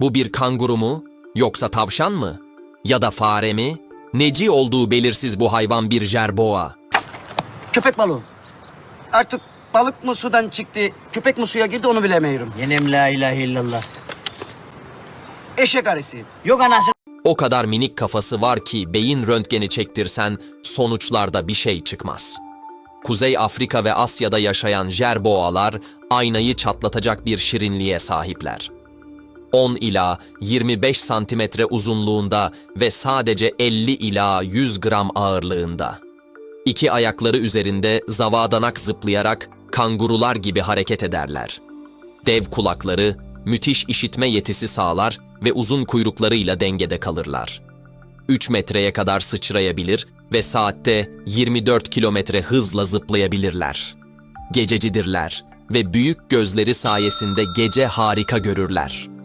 Bu bir kanguru mu? Yoksa tavşan mı? Ya da fare mi? Neci olduğu belirsiz bu hayvan bir jerboa. Köpek balığı. Artık balık mı sudan çıktı, köpek mi suya girdi onu bilemiyorum. Yenem la ilahe illallah. Eşek arısı. Yok anasını O kadar minik kafası var ki beyin röntgeni çektirsen sonuçlarda bir şey çıkmaz. Kuzey Afrika ve Asya'da yaşayan jerboalar aynayı çatlatacak bir şirinliğe sahipler. 10 ila 25 santimetre uzunluğunda ve sadece 50 ila 100 gram ağırlığında. İki ayakları üzerinde zavadanak zıplayarak kangurular gibi hareket ederler. Dev kulakları, müthiş işitme yetisi sağlar ve uzun kuyruklarıyla dengede kalırlar. 3 metreye kadar sıçrayabilir ve saatte 24 kilometre hızla zıplayabilirler. Gececidirler ve büyük gözleri sayesinde gece harika görürler.